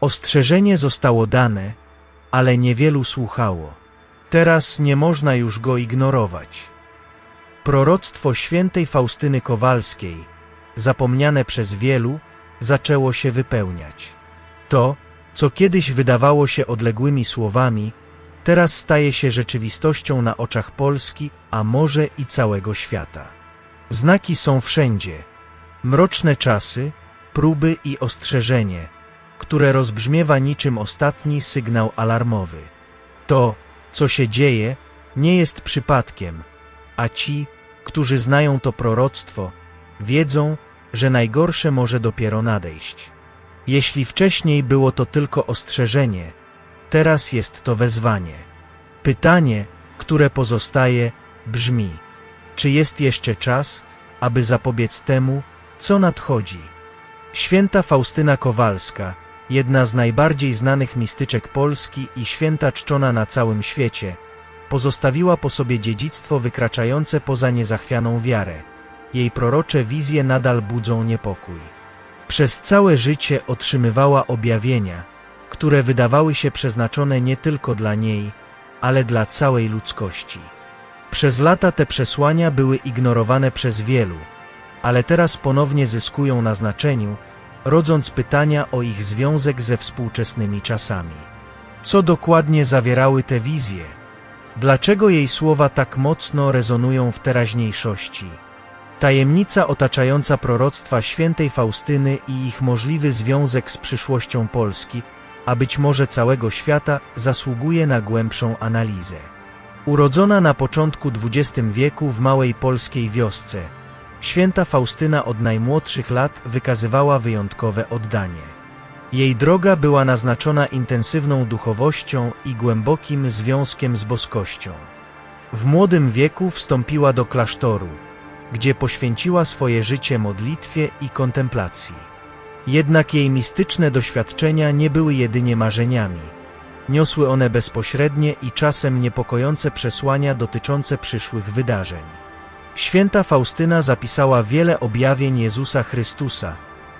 Ostrzeżenie zostało dane, ale niewielu słuchało. Teraz nie można już go ignorować. Proroctwo świętej Faustyny Kowalskiej, zapomniane przez wielu, zaczęło się wypełniać. To, co kiedyś wydawało się odległymi słowami, teraz staje się rzeczywistością na oczach Polski, a może i całego świata. Znaki są wszędzie. Mroczne czasy, próby i ostrzeżenie, które rozbrzmiewa niczym ostatni sygnał alarmowy. To, co się dzieje, nie jest przypadkiem, a ci, którzy znają to proroctwo, wiedzą, że najgorsze może dopiero nadejść. Jeśli wcześniej było to tylko ostrzeżenie, teraz jest to wezwanie. Pytanie, które pozostaje, brzmi: czy jest jeszcze czas, aby zapobiec temu, co nadchodzi? Święta Faustyna Kowalska, jedna z najbardziej znanych mistyczek Polski i święta czczona na całym świecie, pozostawiła po sobie dziedzictwo wykraczające poza niezachwianą wiarę. Jej prorocze wizje nadal budzą niepokój. Przez całe życie otrzymywała objawienia, które wydawały się przeznaczone nie tylko dla niej, ale dla całej ludzkości. Przez lata te przesłania były ignorowane przez wielu, ale teraz ponownie zyskują na znaczeniu, rodząc pytania o ich związek ze współczesnymi czasami. Co dokładnie zawierały te wizje? Dlaczego jej słowa tak mocno rezonują w teraźniejszości? Tajemnica otaczająca proroctwa świętej Faustyny i ich możliwy związek z przyszłością Polski, a być może całego świata, zasługuje na głębszą analizę. Urodzona na początku XX wieku w małej polskiej wiosce, święta Faustyna od najmłodszych lat wykazywała wyjątkowe oddanie. Jej droga była naznaczona intensywną duchowością i głębokim związkiem z boskością. W młodym wieku wstąpiła do klasztoru, gdzie poświęciła swoje życie modlitwie i kontemplacji. Jednak jej mistyczne doświadczenia nie były jedynie marzeniami. Niosły one bezpośrednie i czasem niepokojące przesłania dotyczące przyszłych wydarzeń. Święta Faustyna zapisała wiele objawień Jezusa Chrystusa,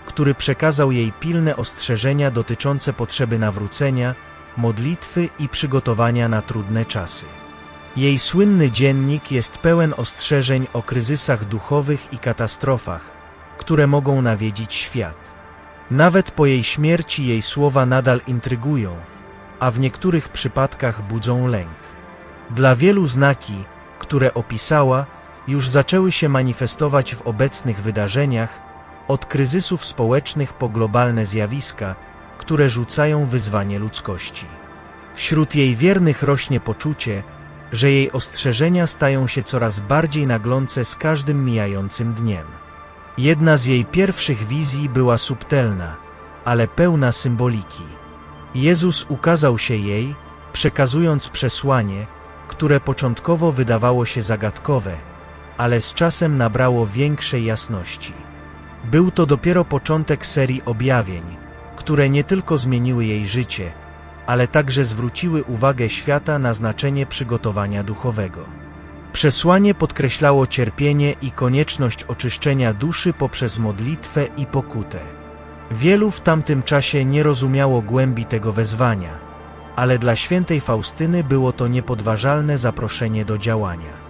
który przekazał jej pilne ostrzeżenia dotyczące potrzeby nawrócenia, modlitwy i przygotowania na trudne czasy. Jej słynny dziennik jest pełen ostrzeżeń o kryzysach duchowych i katastrofach, które mogą nawiedzić świat. Nawet po jej śmierci jej słowa nadal intrygują, a w niektórych przypadkach budzą lęk. Dla wielu znaki, które opisała, już zaczęły się manifestować w obecnych wydarzeniach, od kryzysów społecznych po globalne zjawiska, które rzucają wyzwanie ludzkości. Wśród jej wiernych rośnie poczucie, że jej ostrzeżenia stają się coraz bardziej naglące z każdym mijającym dniem. Jedna z jej pierwszych wizji była subtelna, ale pełna symboliki. Jezus ukazał się jej, przekazując przesłanie, które początkowo wydawało się zagadkowe, ale z czasem nabrało większej jasności. Był to dopiero początek serii objawień, które nie tylko zmieniły jej życie, ale także zwróciły uwagę świata na znaczenie przygotowania duchowego. Przesłanie podkreślało cierpienie i konieczność oczyszczenia duszy poprzez modlitwę i pokutę. Wielu w tamtym czasie nie rozumiało głębi tego wezwania, ale dla świętej Faustyny było to niepodważalne zaproszenie do działania.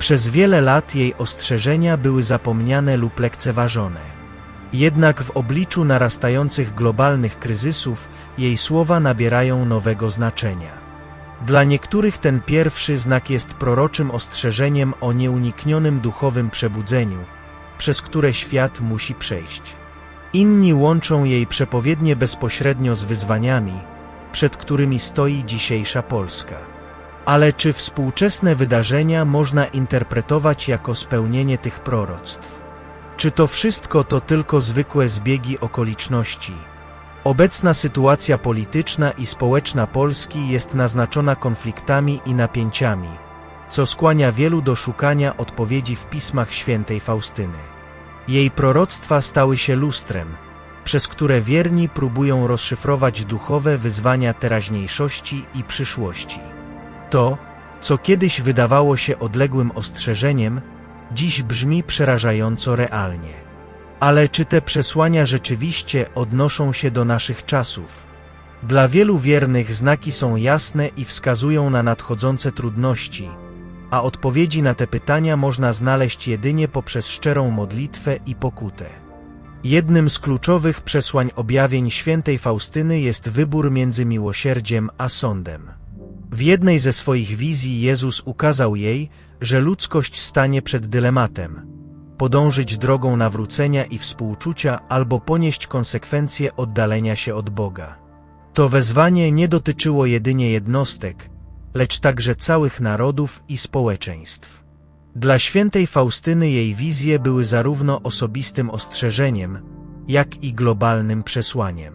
Przez wiele lat jej ostrzeżenia były zapomniane lub lekceważone. Jednak w obliczu narastających globalnych kryzysów jej słowa nabierają nowego znaczenia. Dla niektórych ten pierwszy znak jest proroczym ostrzeżeniem o nieuniknionym duchowym przebudzeniu, przez które świat musi przejść. Inni łączą jej przepowiednie bezpośrednio z wyzwaniami, przed którymi stoi dzisiejsza Polska. Ale czy współczesne wydarzenia można interpretować jako spełnienie tych proroctw? Czy to wszystko to tylko zwykłe zbiegi okoliczności? Obecna sytuacja polityczna i społeczna Polski jest naznaczona konfliktami i napięciami, co skłania wielu do szukania odpowiedzi w pismach świętej Faustyny. Jej proroctwa stały się lustrem, przez które wierni próbują rozszyfrować duchowe wyzwania teraźniejszości i przyszłości. To, co kiedyś wydawało się odległym ostrzeżeniem, dziś brzmi przerażająco realnie. Ale czy te przesłania rzeczywiście odnoszą się do naszych czasów? Dla wielu wiernych znaki są jasne i wskazują na nadchodzące trudności, a odpowiedzi na te pytania można znaleźć jedynie poprzez szczerą modlitwę i pokutę. Jednym z kluczowych przesłań objawień świętej Faustyny jest wybór między miłosierdziem a sądem. W jednej ze swoich wizji Jezus ukazał jej, że ludzkość stanie przed dylematem: podążyć drogą nawrócenia i współczucia albo ponieść konsekwencje oddalenia się od Boga. To wezwanie nie dotyczyło jedynie jednostek, lecz także całych narodów i społeczeństw. Dla świętej Faustyny jej wizje były zarówno osobistym ostrzeżeniem, jak i globalnym przesłaniem.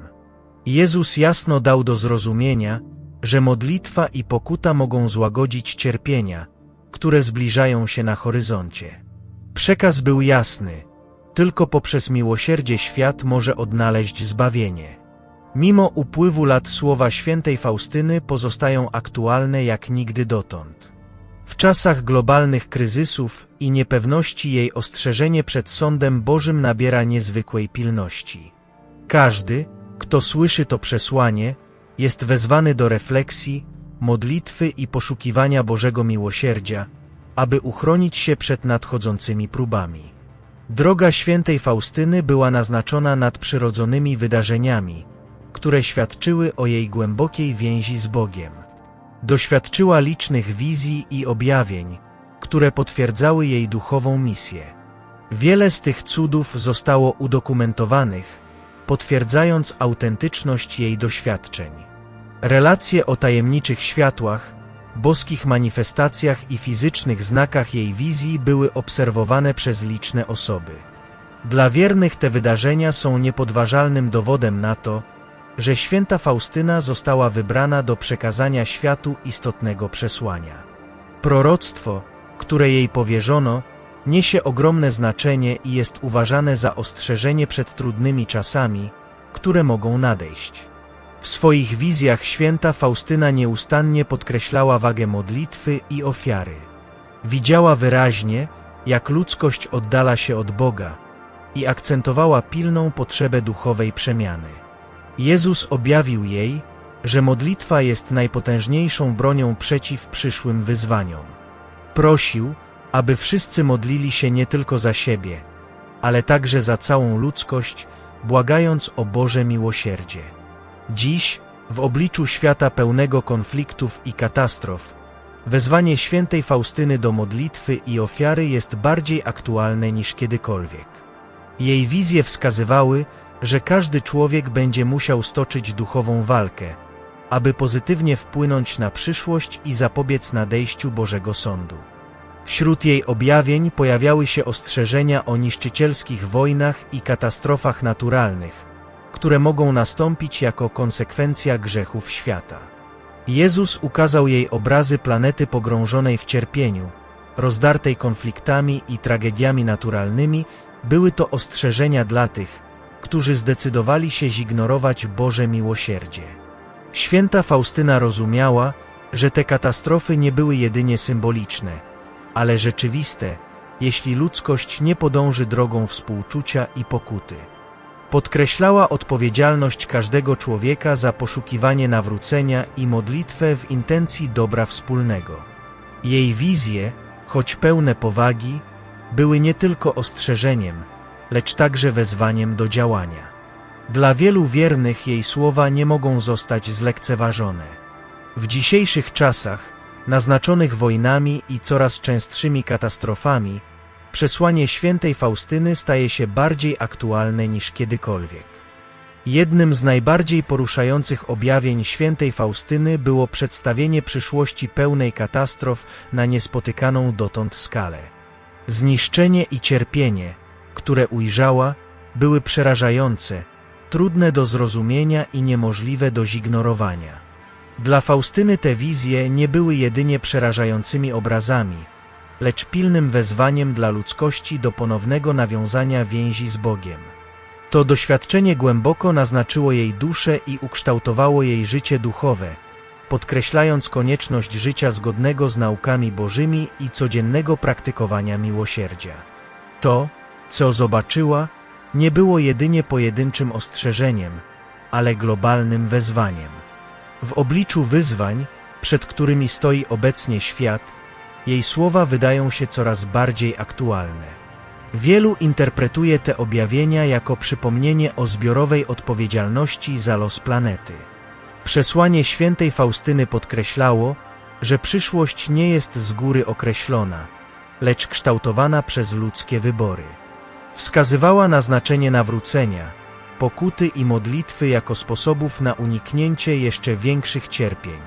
Jezus jasno dał do zrozumienia, że modlitwa i pokuta mogą złagodzić cierpienia, które zbliżają się na horyzoncie. Przekaz był jasny, tylko poprzez miłosierdzie świat może odnaleźć zbawienie. Mimo upływu lat słowa świętej Faustyny pozostają aktualne jak nigdy dotąd. W czasach globalnych kryzysów i niepewności jej ostrzeżenie przed sądem Bożym nabiera niezwykłej pilności. Każdy, kto słyszy to przesłanie, jest wezwany do refleksji, modlitwy i poszukiwania Bożego miłosierdzia, aby uchronić się przed nadchodzącymi próbami. Droga świętej Faustyny była naznaczona nadprzyrodzonymi wydarzeniami, które świadczyły o jej głębokiej więzi z Bogiem. Doświadczyła licznych wizji i objawień, które potwierdzały jej duchową misję. Wiele z tych cudów zostało udokumentowanych, potwierdzając autentyczność jej doświadczeń. Relacje o tajemniczych światłach, boskich manifestacjach i fizycznych znakach jej wizji były obserwowane przez liczne osoby. Dla wiernych te wydarzenia są niepodważalnym dowodem na to, że święta Faustyna została wybrana do przekazania światu istotnego przesłania. Proroctwo, które jej powierzono, niesie ogromne znaczenie i jest uważane za ostrzeżenie przed trudnymi czasami, które mogą nadejść. W swoich wizjach święta Faustyna nieustannie podkreślała wagę modlitwy i ofiary. Widziała wyraźnie, jak ludzkość oddala się od Boga i akcentowała pilną potrzebę duchowej przemiany. Jezus objawił jej, że modlitwa jest najpotężniejszą bronią przeciw przyszłym wyzwaniom. Prosił, aby wszyscy modlili się nie tylko za siebie, ale także za całą ludzkość, błagając o Boże miłosierdzie. Dziś, w obliczu świata pełnego konfliktów i katastrof, wezwanie świętej Faustyny do modlitwy i ofiary jest bardziej aktualne niż kiedykolwiek. Jej wizje wskazywały, że każdy człowiek będzie musiał stoczyć duchową walkę, aby pozytywnie wpłynąć na przyszłość i zapobiec nadejściu Bożego Sądu. Wśród jej objawień pojawiały się ostrzeżenia o niszczycielskich wojnach i katastrofach naturalnych, które mogą nastąpić jako konsekwencja grzechów świata. Jezus ukazał jej obrazy planety pogrążonej w cierpieniu, rozdartej konfliktami i tragediami naturalnymi, były to ostrzeżenia dla tych, którzy zdecydowali się zignorować Boże miłosierdzie. Święta Faustyna rozumiała, że te katastrofy nie były jedynie symboliczne, ale rzeczywiste, jeśli ludzkość nie podąży drogą współczucia i pokuty. Podkreślała odpowiedzialność każdego człowieka za poszukiwanie nawrócenia i modlitwę w intencji dobra wspólnego. Jej wizje, choć pełne powagi, były nie tylko ostrzeżeniem, lecz także wezwaniem do działania. Dla wielu wiernych jej słowa nie mogą zostać zlekceważone. W dzisiejszych czasach, naznaczonych wojnami i coraz częstszymi katastrofami, przesłanie świętej Faustyny staje się bardziej aktualne niż kiedykolwiek. Jednym z najbardziej poruszających objawień świętej Faustyny było przedstawienie przyszłości pełnej katastrof na niespotykaną dotąd skalę. Zniszczenie i cierpienie, które ujrzała, były przerażające, trudne do zrozumienia i niemożliwe do zignorowania. Dla Faustyny te wizje nie były jedynie przerażającymi obrazami, lecz pilnym wezwaniem dla ludzkości do ponownego nawiązania więzi z Bogiem. To doświadczenie głęboko naznaczyło jej duszę i ukształtowało jej życie duchowe, podkreślając konieczność życia zgodnego z naukami Bożymi i codziennego praktykowania miłosierdzia. To, co zobaczyła, nie było jedynie pojedynczym ostrzeżeniem, ale globalnym wezwaniem. W obliczu wyzwań, przed którymi stoi obecnie świat, jej słowa wydają się coraz bardziej aktualne. Wielu interpretuje te objawienia jako przypomnienie o zbiorowej odpowiedzialności za los planety. Przesłanie świętej Faustyny podkreślało, że przyszłość nie jest z góry określona, lecz kształtowana przez ludzkie wybory. Wskazywała na znaczenie nawrócenia, pokuty i modlitwy jako sposobów na uniknięcie jeszcze większych cierpień.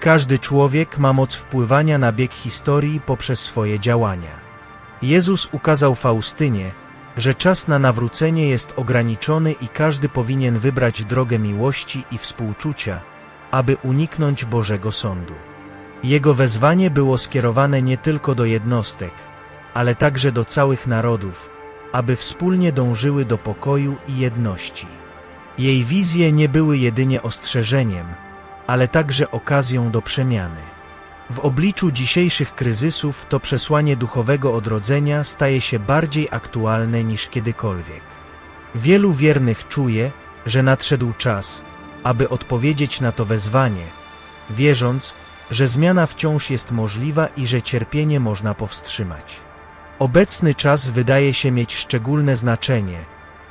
Każdy człowiek ma moc wpływania na bieg historii poprzez swoje działania. Jezus ukazał Faustynie, że czas na nawrócenie jest ograniczony i każdy powinien wybrać drogę miłości i współczucia, aby uniknąć Bożego Sądu. Jego wezwanie było skierowane nie tylko do jednostek, ale także do całych narodów, aby wspólnie dążyły do pokoju i jedności. Jej wizje nie były jedynie ostrzeżeniem, ale także okazją do przemiany. W obliczu dzisiejszych kryzysów to przesłanie duchowego odrodzenia staje się bardziej aktualne niż kiedykolwiek. Wielu wiernych czuje, że nadszedł czas, aby odpowiedzieć na to wezwanie, wierząc, że zmiana wciąż jest możliwa i że cierpienie można powstrzymać. Obecny czas wydaje się mieć szczególne znaczenie,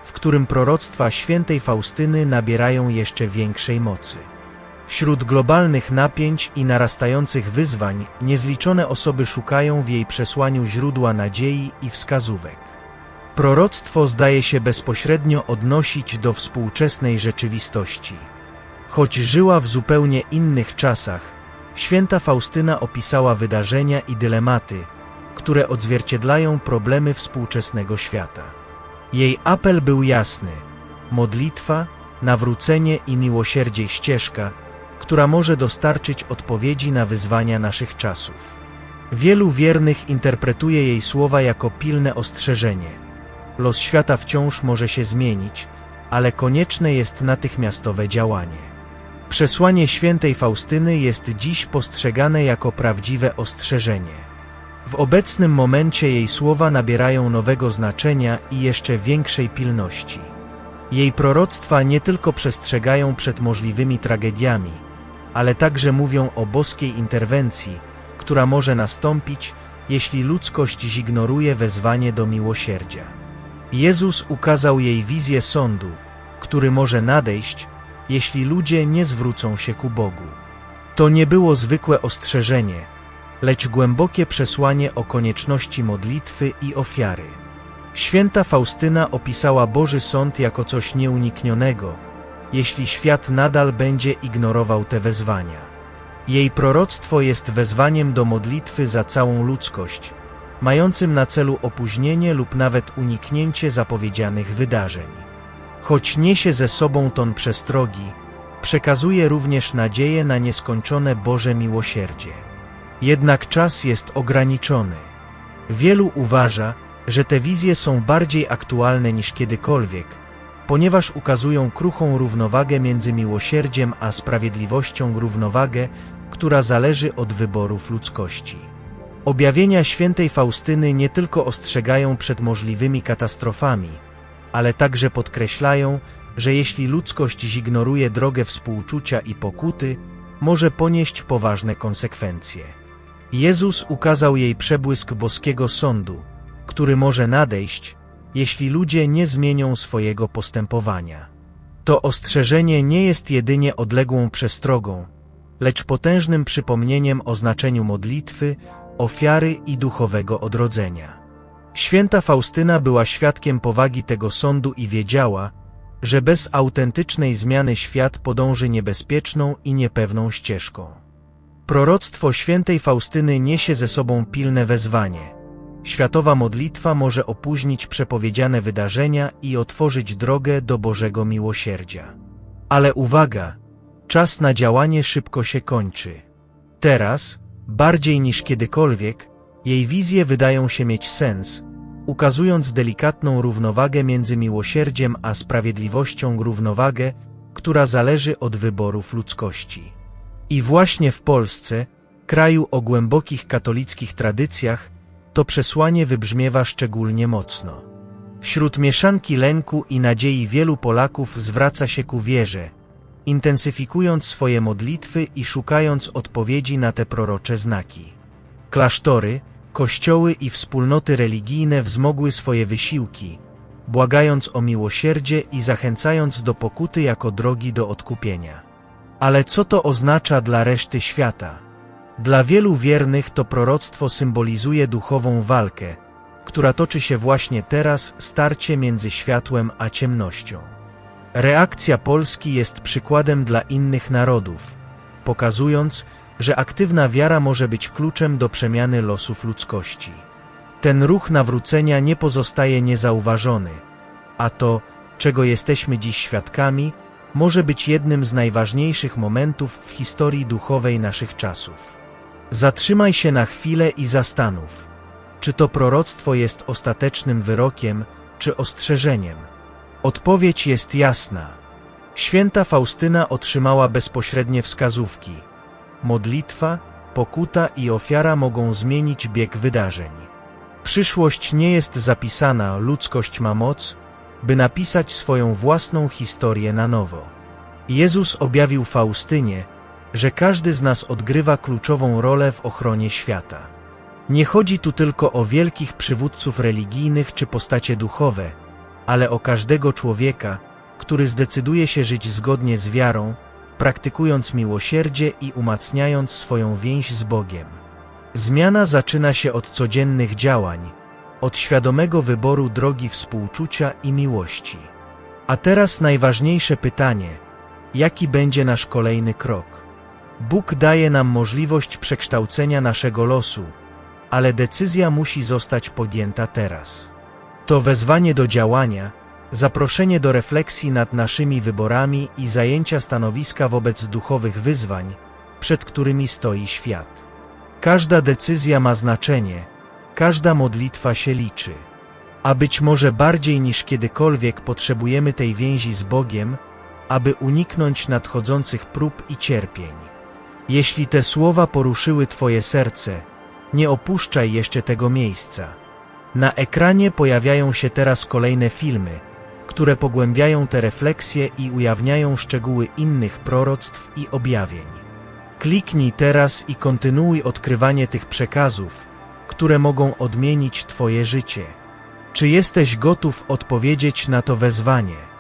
w którym proroctwa świętej Faustyny nabierają jeszcze większej mocy. Wśród globalnych napięć i narastających wyzwań niezliczone osoby szukają w jej przesłaniu źródła nadziei i wskazówek. Proroctwo zdaje się bezpośrednio odnosić do współczesnej rzeczywistości. Choć żyła w zupełnie innych czasach, święta Faustyna opisała wydarzenia i dylematy, które odzwierciedlają problemy współczesnego świata. Jej apel był jasny: modlitwa, nawrócenie i miłosierdzie ścieżka, która może dostarczyć odpowiedzi na wyzwania naszych czasów. Wielu wiernych interpretuje jej słowa jako pilne ostrzeżenie. Los świata wciąż może się zmienić, ale konieczne jest natychmiastowe działanie. Przesłanie świętej Faustyny jest dziś postrzegane jako prawdziwe ostrzeżenie. W obecnym momencie jej słowa nabierają nowego znaczenia i jeszcze większej pilności. Jej proroctwa nie tylko przestrzegają przed możliwymi tragediami, ale także mówią o boskiej interwencji, która może nastąpić, jeśli ludzkość zignoruje wezwanie do miłosierdzia. Jezus ukazał jej wizję sądu, który może nadejść, jeśli ludzie nie zwrócą się ku Bogu. To nie było zwykłe ostrzeżenie, lecz głębokie przesłanie o konieczności modlitwy i ofiary. Święta Faustyna opisała Boży Sąd jako coś nieuniknionego, jeśli świat nadal będzie ignorował te wezwania. Jej proroctwo jest wezwaniem do modlitwy za całą ludzkość, mającym na celu opóźnienie lub nawet uniknięcie zapowiedzianych wydarzeń. Choć niesie ze sobą ton przestrogi, przekazuje również nadzieję na nieskończone Boże miłosierdzie. Jednak czas jest ograniczony. Wielu uważa, że te wizje są bardziej aktualne niż kiedykolwiek, ponieważ ukazują kruchą równowagę między miłosierdziem a sprawiedliwością, równowagę, która zależy od wyborów ludzkości. Objawienia świętej Faustyny nie tylko ostrzegają przed możliwymi katastrofami, ale także podkreślają, że jeśli ludzkość zignoruje drogę współczucia i pokuty, może ponieść poważne konsekwencje. Jezus ukazał jej przebłysk boskiego sądu, który może nadejść, jeśli ludzie nie zmienią swojego postępowania. To ostrzeżenie nie jest jedynie odległą przestrogą, lecz potężnym przypomnieniem o znaczeniu modlitwy, ofiary i duchowego odrodzenia. Święta Faustyna była świadkiem powagi tego sądu i wiedziała, że bez autentycznej zmiany świat podąży niebezpieczną i niepewną ścieżką. Proroctwo świętej Faustyny niesie ze sobą pilne wezwanie – Światowa modlitwa może opóźnić przepowiedziane wydarzenia i otworzyć drogę do Bożego miłosierdzia. Ale uwaga, czas na działanie szybko się kończy. Teraz, bardziej niż kiedykolwiek, jej wizje wydają się mieć sens, ukazując delikatną równowagę między miłosierdziem a sprawiedliwością, równowagę, która zależy od wyborów ludzkości. I właśnie w Polsce, kraju o głębokich katolickich tradycjach, to przesłanie wybrzmiewa szczególnie mocno. Wśród mieszanki lęku i nadziei wielu Polaków zwraca się ku wierze, intensyfikując swoje modlitwy i szukając odpowiedzi na te prorocze znaki. Klasztory, kościoły i wspólnoty religijne wzmogły swoje wysiłki, błagając o miłosierdzie i zachęcając do pokuty jako drogi do odkupienia. Ale co to oznacza dla reszty świata? Dla wielu wiernych to proroctwo symbolizuje duchową walkę, która toczy się właśnie teraz, starcie między światłem a ciemnością. Reakcja Polski jest przykładem dla innych narodów, pokazując, że aktywna wiara może być kluczem do przemiany losów ludzkości. Ten ruch nawrócenia nie pozostaje niezauważony, a to, czego jesteśmy dziś świadkami, może być jednym z najważniejszych momentów w historii duchowej naszych czasów. Zatrzymaj się na chwilę i zastanów, czy to proroctwo jest ostatecznym wyrokiem, czy ostrzeżeniem. Odpowiedź jest jasna. Święta Faustyna otrzymała bezpośrednie wskazówki. Modlitwa, pokuta i ofiara mogą zmienić bieg wydarzeń. Przyszłość nie jest zapisana, ludzkość ma moc, by napisać swoją własną historię na nowo. Jezus objawił Faustynie, że każdy z nas odgrywa kluczową rolę w ochronie świata. Nie chodzi tu tylko o wielkich przywódców religijnych czy postacie duchowe, ale o każdego człowieka, który zdecyduje się żyć zgodnie z wiarą, praktykując miłosierdzie i umacniając swoją więź z Bogiem. Zmiana zaczyna się od codziennych działań, od świadomego wyboru drogi współczucia i miłości. A teraz najważniejsze pytanie: jaki będzie nasz kolejny krok? Bóg daje nam możliwość przekształcenia naszego losu, ale decyzja musi zostać podjęta teraz. To wezwanie do działania, zaproszenie do refleksji nad naszymi wyborami i zajęcia stanowiska wobec duchowych wyzwań, przed którymi stoi świat. Każda decyzja ma znaczenie, każda modlitwa się liczy. A być może bardziej niż kiedykolwiek potrzebujemy tej więzi z Bogiem, aby uniknąć nadchodzących prób i cierpień. Jeśli te słowa poruszyły Twoje serce, nie opuszczaj jeszcze tego miejsca. Na ekranie pojawiają się teraz kolejne filmy, które pogłębiają te refleksje i ujawniają szczegóły innych proroctw i objawień. Kliknij teraz i kontynuuj odkrywanie tych przekazów, które mogą odmienić Twoje życie. Czy jesteś gotów odpowiedzieć na to wezwanie?